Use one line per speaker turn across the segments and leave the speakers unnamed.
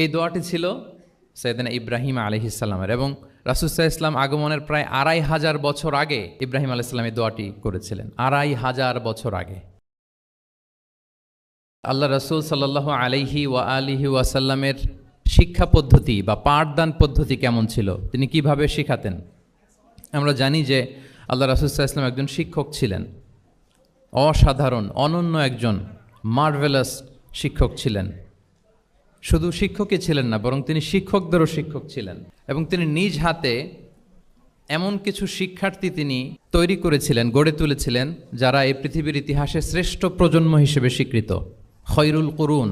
এই দোয়াটি ছিল সৈয়দিনা ইব্রাহিম আলহিসাল্লামের এবং রাসুসাহ ইসলাম আগমনের প্রায় আড়াই হাজার বছর আগে ইব্রাহিম আলাইসাল্লাম এই দোয়াটি করেছিলেন। আড়াই হাজার বছর আগে। আল্লাহ রসুল সাল্লাহ আলাইহি ওয়া আলিহি ওয়াসাল্লামের শিক্ষা পদ্ধতি বা পাঠদান পদ্ধতি কেমন ছিল? তিনি কীভাবে শেখাতেন? আমরা জানি যে আল্লাহ রাসুসাহ ইসলাম একজন শিক্ষক ছিলেন। অসাধারণ, অনন্য একজন মার্ভেলাস শিক্ষক ছিলেন। শুধু শিক্ষকই ছিলেন না, বরং তিনি শিক্ষকদেরও শিক্ষক ছিলেন। এবং তিনি নিজ হাতে এমন কিছু শিক্ষার্থী তিনি তৈরি করেছিলেন, গড়ে তুলেছিলেন, যারা এই পৃথিবীর ইতিহাসে শ্রেষ্ঠ প্রজন্ম হিসেবে স্বীকৃত। খৈরুল করুন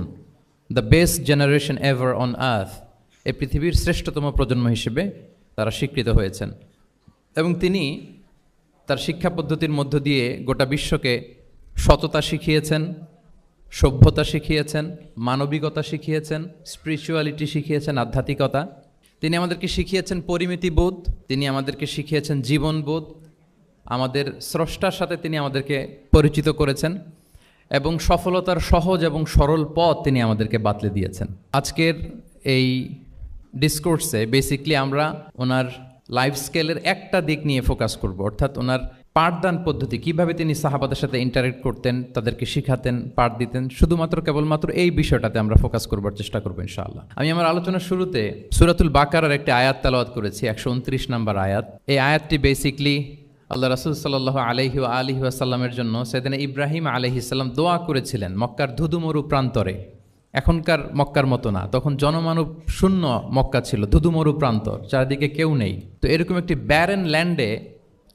the best generation ever on earth এই পৃথিবীর শ্রেষ্ঠতম প্রজন্ম হিসেবে তারা স্বীকৃত হয়েছেন। এবং তিনি তার শিক্ষা পদ্ধতির মধ্য দিয়ে গোটা বিশ্বকে সততা শিখিয়েছেন সভ্যতা শিখিয়েছেন, মানবিকতা শিখিয়েছেন স্পিরিচুয়ালিটি শিখিয়েছেন, আধ্যাত্মিকতা। তিনি আমাদেরকে শিখিয়েছেন পরিমিতিবোধ তিনি আমাদেরকে শিখিয়েছেন জীবনবোধ আমাদের স্রষ্টার সাথে তিনি আমাদেরকে পরিচিত করেছেন এবং সফলতার সহজ এবং সরল পথ তিনি আমাদেরকে বাতলে দিয়েছেন। আজকের এই ডিসকোর্সে বেসিকলি আমরা ওনার লাইফ স্কেলের একটা দিক নিয়ে ফোকাস করব, অর্থাৎ ওনার পাঠদান পদ্ধতি, কীভাবে তিনি সাহাবাদের সাথে ইন্টারেক্ট করতেন, তাদেরকে শিখাতেন, পাঠ দিতেন, শুধুমাত্র, কেবলমাত্র এই বিষয়টাতে আমরা ফোকাস করবার চেষ্টা করব ইনশাআল্লাহ। আমি আমার আলোচনার শুরুতে সুরাতুল বাকারার একটি আয়াত তালাওয়াত করেছি, একশো উনত্রিশ নাম্বার আয়াত। এই আয়াতটি বেসিকলি আল্লাহ রাসুল সাল্লাহ আলহি আলহি আসাল্লামের জন্য সেদিন ইব্রাহিম আলহিসাল্লাম দোয়া করেছিলেন মক্কার ধুধুমরু প্রান্তরে। এখনকার মক্কার মতো না, তখন জনমানব শূন্য মক্কা ছিল, ধুধুমরু প্রান্তর, চারদিকে কেউ নেই। তো এরকম একটি ব্যারেন ল্যান্ডে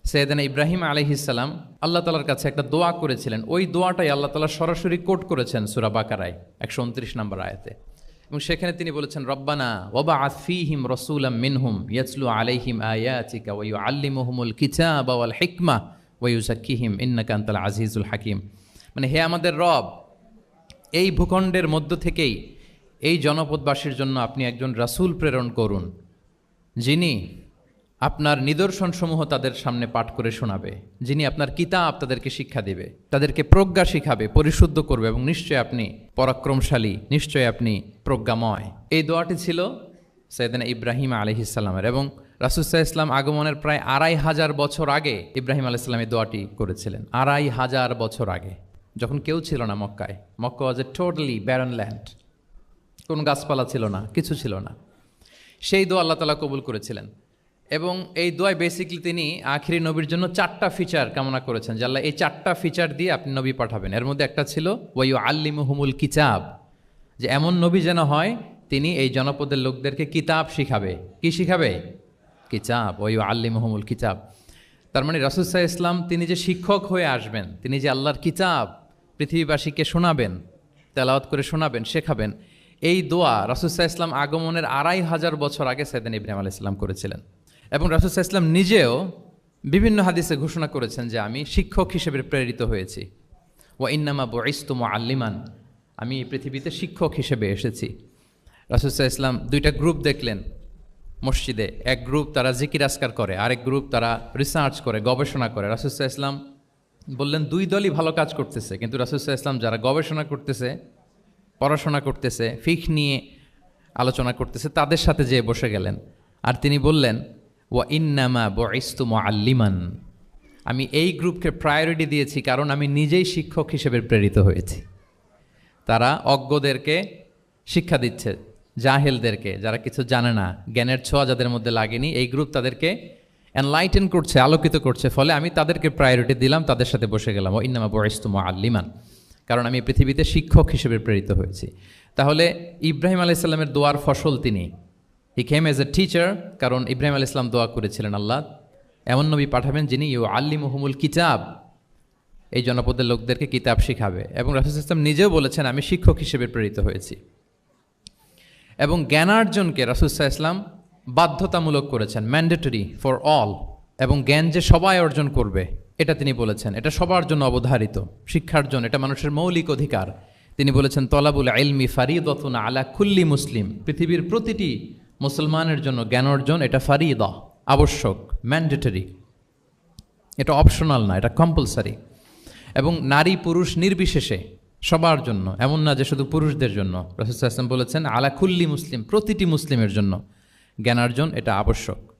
সৈয়দানা ইব্রাহিম আলহিসাল্লাম আল্লাহ তালার কাছে একটা দোয়া করেছিলেন। ওই দোয়াটাই আল্লাহ তালা সরাসরি কোট করেছেন সুরা বাকারায়, একশো উনত্রিশ নম্বর আয়াতে। এবং সেখানে তিনি বলেছেন, রব্বানা ওবা আফিহিম রসুলাম মিনহুম ইয়াসলু আলাইহিম আয়াতিকা ওয়ু আল্লিমুহুমুল কিতাব ওয়াল হিকমা ওয়ু সাকিহিম ইন্নাকান্তাল আজিজুল হাকিম। মানে হে আমাদের রব, এই ভূখণ্ডের মধ্য থেকেই এই জনপদবাসীর জন্য আপনি একজন রাসূল প্রেরণ করুন, যিনি আপনার নিদর্শনসমূহ তাদের সামনে পাঠ করে শোনাবে, যিনি আপনার কিতাব তাদেরকে শিক্ষা দেবে, তাদেরকে প্রজ্ঞা শিখাবে, পরিশুদ্ধ করবে এবং নিশ্চয় আপনি পরাক্রমশালী, নিশ্চয় আপনি প্রজ্ঞাময়। এই দোয়াটি ছিল সৈয়দিন ইব্রাহিম আলহিসাল্লামের এবং রাসুসাহ ইসলাম আগমনের প্রায় আড়াই হাজার বছর আগে ইব্রাহিম আলাইসাল্লাম এই দোয়াটি করেছিলেন। আড়াই হাজার বছর আগে। যখন কেউ ছিল না মক্কায়, Mecca was a totally barren land কোনো গাছপালা ছিল না, কিছু ছিল না। সেই দোয়া আল্লাহ তালা কবুল করেছিলেন। এবং এই দোয়ায় বেসিকলি তিনি আখিরি নবীর জন্য চারটা ফিচার কামনা করেছেন, যে আল্লাহ এই চারটা ফিচার দিয়ে আপনি নবী পাঠাবেন। এর মধ্যে একটা ছিল ওয়াইউ আল্লিমুহুমুল কিতাব যে এমন নবী যেন হয়, তিনি এই জনপদের লোকদেরকে কিতাব শিখাবে। কি শিখাবে? কিতাব ওয়াইউ আল্লিমুহুমুল কিতাব তার মানে রাসুসাহ ইসলাম তিনি যে শিক্ষক হয়ে আসবেন, তিনি যে আল্লাহর কিতাব পৃথিবীবাসীকে শোনাবেন, তেলাওয়াত করে শোনাবেন, শেখাবেন, এই দোয়া রাসুসাহ ইসলাম আগমনের আড়াই হাজার বছর আগে সাইদান ইব্রাহিম ইসলাম করেছিলেন। এবং রাসুসাহ ইসলাম নিজেও বিভিন্ন হাদিসে ঘোষণা করেছেন যে আমি শিক্ষক হিসেবে প্রেরিত হয়েছি। ও ইন্নামা বইস্তুম আল্লিমান আমি এই পৃথিবীতে শিক্ষক হিসেবে এসেছি। রাসুসাহ ইসলাম দুইটা গ্রুপ দেখলেন মসজিদে। এক গ্রুপ তারা জিকির আসকার করে, আরেক গ্রুপ তারা রিসার্চ করে, গবেষণা করে। রাসুসাহ ইসলাম বললেন, দুই দলই ভালো কাজ করতেছে। কিন্তু রাসুসাহ ইসলাম যারা গবেষণা করতেছে, পড়াশোনা করতেছে ফিক নিয়ে আলোচনা করতেছে, তাদের সাথে যেয়ে বসে গেলেন। আর তিনি বললেন ওয়া ইন্নামা বইস্তুম আল্লিমান আমি এই গ্রুপকে প্রায়োরিটি দিয়েছি কারণ আমি নিজেই শিক্ষক হিসেবে প্রেরিত হয়েছি। তারা অজ্ঞদেরকে শিক্ষা দিচ্ছে, জাহেলদেরকে, যারা কিছু জানে না, জ্ঞানের ছোঁয়া যাদের মধ্যে লাগেনি, এই গ্রুপ তাদেরকে এনলাইটেন করছে, আলোকিত করছে, ফলে আমি তাদেরকে প্রায়োরিটি দিলাম, তাদের সাথে বসে গেলাম। ও ইন্নামা বয়স্তুম আল্লিমান কারণ আমি পৃথিবীতে শিক্ষক হিসেবে প্রেরিত হয়েছি। তাহলে ইব্রাহিম আলাইসাল্লামের দোয়ার ফসল তিনি। হি খেম এজ এ টিচার কারণ ইব্রাহিম আল ইসলাম দোয়া করেছিলেন আল্লাহ। এমন নবী পাঠাবেন যিনি ইউ আল্লি মুহমুল কিতাব। এই জনপদের লোকদেরকে কিতাব শিখাবে। এবং রাফিজ ইসলাম নিজেও বলেছেন, আমি শিক্ষক হিসেবে প্রেরিত হয়েছি। এবং জ্ঞানার্জনকে রাসুসাহ ইসলাম বাধ্যতামূলক করেছেন ম্যান্ডেটরি ফর অল এবং জ্ঞান যে সবাই অর্জন করবে, এটা তিনি বলেছেন। এটা সবার জন্য অবধারিত। শিক্ষার জন্য এটা মানুষের মৌলিক অধিকার। তিনি বলেছেন, তলাবুল আইলমি ফারিদতুন আলা খুল্লি মুসলিম। পৃথিবীর প্রতিটি মুসলমানের জন্য জ্ঞান অর্জন, এটা ফারিদা, আবশ্যক ম্যান্ডেটরি এটা অপশনাল না, এটা কম্পালসারি এবং নারী পুরুষ নির্বিশেষে সবার জন্য, এমন না যে শুধু পুরুষদের জন্য। রসুল ইসলাম বলেছেন আলাকুল্লি মুসলিম, প্রতিটি মুসলিমের জন্য জ্ঞানার্জন এটা আবশ্যক।